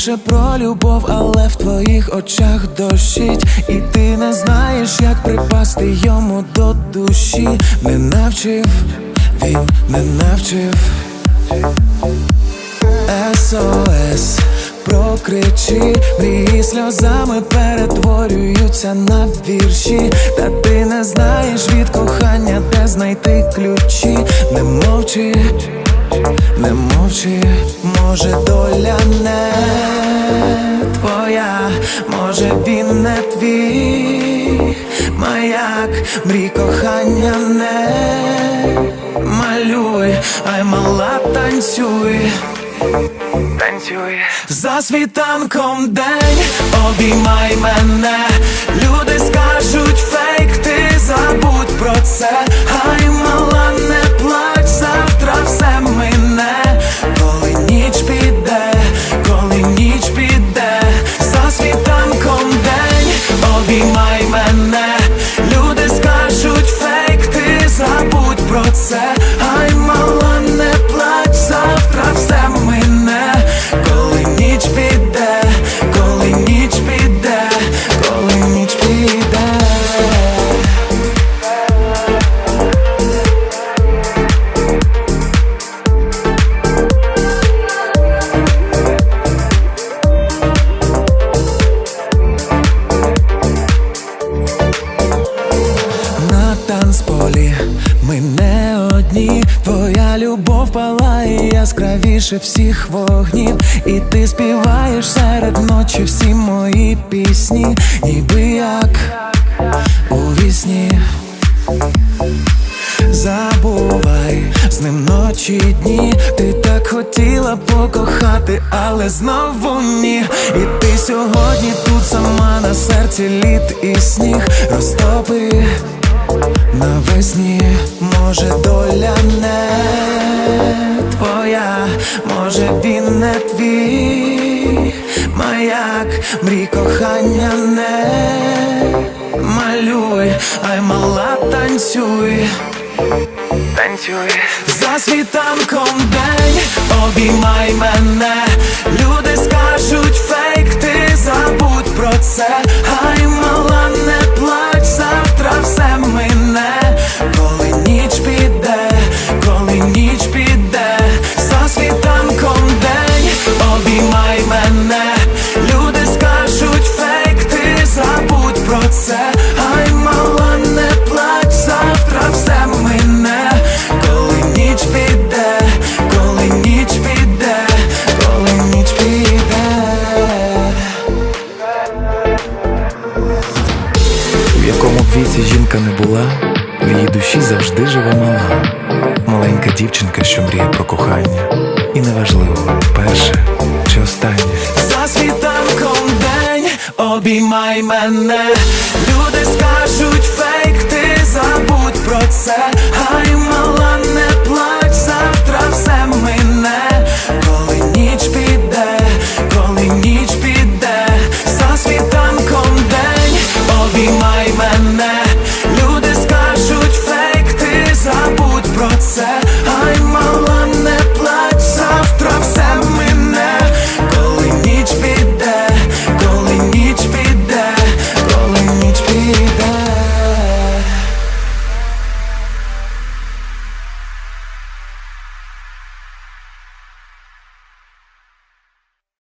пише про любов, але в твоїх очах дощить, і ти не знаєш, як припасти йому до душі. Не навчив, він не навчив. СОС прокричи, мрії сльозами перетворюються на вірші, та ти не знаєш від кохання, де знайти ключі, не мовчи, не мовчи, може доля не твоя, може він не твій. Маяк, мрій кохання не малюй, ай мала танцюй. Танцюй. За світанком день, обіймай мене, люди скажуть фейк, забудь любов палає яскравіше всіх вогнів, і ти співаєш серед ночі всі мої пісні, ніби як у вісні. Забувай з ним ночі дні, ти так хотіла покохати, але знову ні. І ти сьогодні тут сама на серці лід і сніг розтопи навесні, може доля не твоя, може він не твій. Маяк, мрій кохання не малюй, ай мала танцюй. Танцюй. За світанком день, обіймай мене, люди скажуть якому б віці жінка не була, в її душі завжди жива мала. Маленька дівчинка, що мріє про кохання. І неважливо, перше чи останнє. За світанком день обіймай мене, люди скажуть фейк, ти забудь